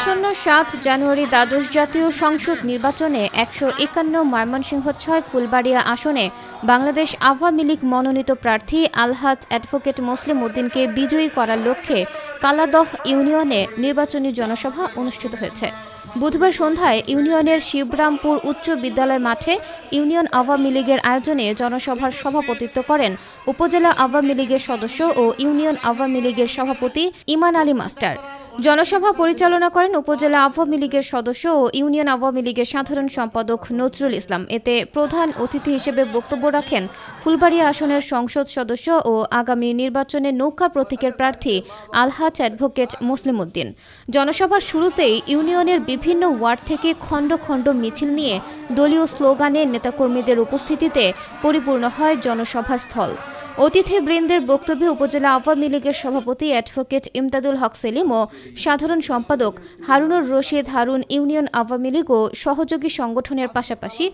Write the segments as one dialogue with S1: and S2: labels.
S1: আসন্ন সাত জানুয়ারি দ্বাদশ জাতীয় সংসদ নির্বাচনে একশো একান্ন ময়মনসিংহ ছয় ফুলবাড়িয়া আসনে বাংলাদেশ আওয়ামী লীগ মনোনীত প্রার্থী আলহাজ অ্যাডভোকেট মুসলিম উদ্দিনকে বিজয়ী করার লক্ষ্যে কালাদহ ইউনিয়নে নির্বাচনী জনসভা অনুষ্ঠিত হয়েছে। বুধবার সন্ধ্যায় ইউনিয়নের শিবরামপুর উচ্চ বিদ্যালয় মাঠে ইউনিয়ন আওয়ামী লীগের আয়োজনে জনসভার সভাপতিত্ব করেন উপজেলা আওয়ামী লীগের সদস্য ও ইউনিয়ন আওয়ামী লীগের সভাপতি ইমান আলী মাস্টার। জনসভা পরিচালনা করেন উপজেলা আওয়ামী লীগের সদস্য ও ইউনিয়ন আওয়ামী লীগের সাধারণ সম্পাদক নজরুল ইসলাম। এতে প্রধান অতিথি হিসেবে বক্তব্য রাখেন ফুলবাড়িয়া আসনের সংসদ সদস্য ও আগামী নির্বাচনে নৌকা প্রতীকের প্রার্থী আলহাজ অ্যাডভোকেট মুসলিম উদ্দিন। জনসভার শুরুতেই ইউনিয়নের বিভিন্ন ওয়ার্ড থেকে খণ্ড খণ্ড মিছিল নিয়ে দলীয় স্লোগানে নেতাকর্মীদের উপস্থিতিতে পরিপূর্ণ হয় জনসভা স্থল অতিথিবৃন্দের বক্তব্যে উপজেলা আওয়ামী লীগের সভাপতি অ্যাডভোকেট ইমদাদুল হক সেলিম ও সাধারণ সম্পাদক হারুনুর রশিদ হারুন, ইউনিয়ন আওয়ামী লীগ ও সহযোগী সংগঠনের পাশাপাশি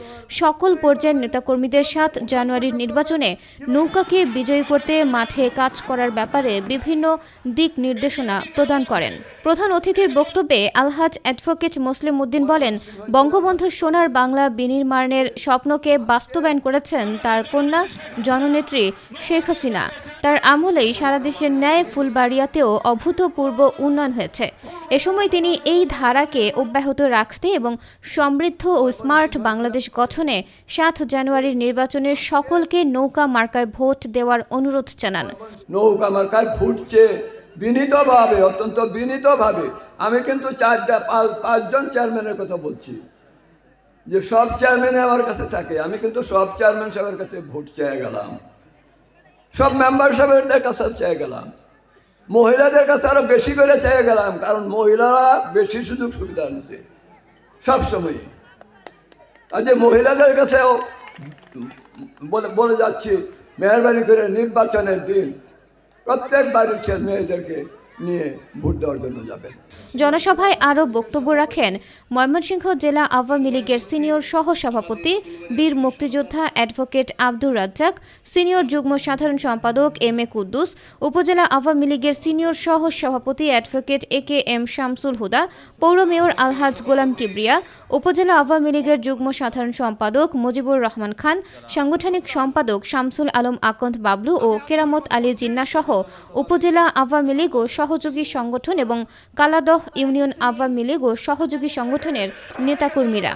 S1: সকল পর্যায়ের নেতাকর্মীদের সাত জানুয়ারির নির্বাচনে নৌকাকে বিজয়ী করতে মাঠে কাজ করার ব্যাপারে বিভিন্ন দিক নির্দেশনা প্রদান করেন। প্রধান অতিথির বক্তব্যে আলহাজ অ্যাডভোকেট মুসলিম উদ্দিন বলেন, বঙ্গবন্ধু সোনার বাংলা বিনির্মাণের স্বপ্নকে বাস্তবায়ন করেছেন তার কন্যা, জননেত্রী হাসিনা। তার আমলেই সারা দেশের ন্যায় ফুলবাড়িয়াতেও অভূতপূর্ব উন্নয়ন হয়েছে। এ সময় তিনি এই ধারাকে অব্যাহত রাখতে এবং সমৃদ্ধ ও স্মার্ট বাংলাদেশ গঠনে সাত জানুয়ারির নির্বাচনে সকলকে নৌকা মার্কায় ভোট দেওয়ার অনুরোধ জানান।
S2: নৌকা মার্কায় ফুটছে বিনীতভাবে, অত্যন্ত বিনীতভাবে। আমি কিন্তু চারটা পাঁচ, পাঁচজন চেয়ারম্যানের কথা বলছি। যে সব চেয়ারম্যান আমার কাছে থাকে, আমি কিন্তু সব চেয়ারম্যান সাহেবের কাছে ভোট চেয়ে গেলাম। সব মেম্বার সাহেবদের কাছে চেয়ে গেলাম। মহিলাদের কাছে আরও বেশি করে চেয়ে গেলাম, কারণ মহিলারা বেশি সুযোগ সুবিধা আনছে সবসময় আর যে মহিলাদের কাছেও বলে যাচ্ছি, মেহরবানি করে নির্বাচনের দিন প্রত্যেক বাড়ির মেয়েদেরকে
S1: জনসভায় আরও বক্তব্য রাখেন ময়মনসিংহ জেলা আওয়ামী লীগের সিনিয়র সহ সভাপতি বীর মুক্তিযোদ্ধা অ্যাডভোকেট আব্দুর রাজ্জাক, সিনিয়র যুগ্ম সাধারণ সম্পাদক এম এ কুদ্দুস, উপজেলা আওয়ামী লীগের সিনিয়র সহ সভাপতি advocate A K M Shamsul Huda, পৌর মেয়র আলহাজ গোলাম কিবরিয়া, উপজেলা আওয়ামী লীগের যুগ্ম সাধারণ সম্পাদক মুজিবুর রহমান খান, সাংগঠনিক সম্পাদক শামসুল আলম আকন্দ বাবলু ও কেরামত আলী জিন্না সহ উপজেলা আওয়ামী লীগ ও সহযোগী সংগঠন এবং কালাদহ ইউনিয়ন আওয়ামী লীগ ও সহযোগী সংগঠনের নেতাকর্মীরা।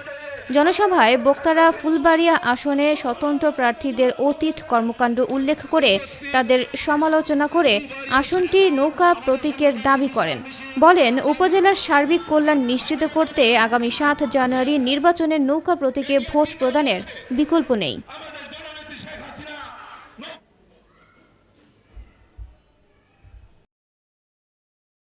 S1: জনসভায় বক্তারা ফুলবাড়িয়া আসনে স্বতন্ত্র প্রার্থীদের অতীত কর্মকাণ্ড উল্লেখ করে তাদের সমালোচনা করে আসনটি নৌকা প্রতীকের দাবি করেন। বলেন, উপজেলার সার্বিক কল্যাণ নিশ্চিত করতে আগামী সাত জানুয়ারি নির্বাচনে নৌকা প্রতীকে ভোট প্রদানের বিকল্প নেই।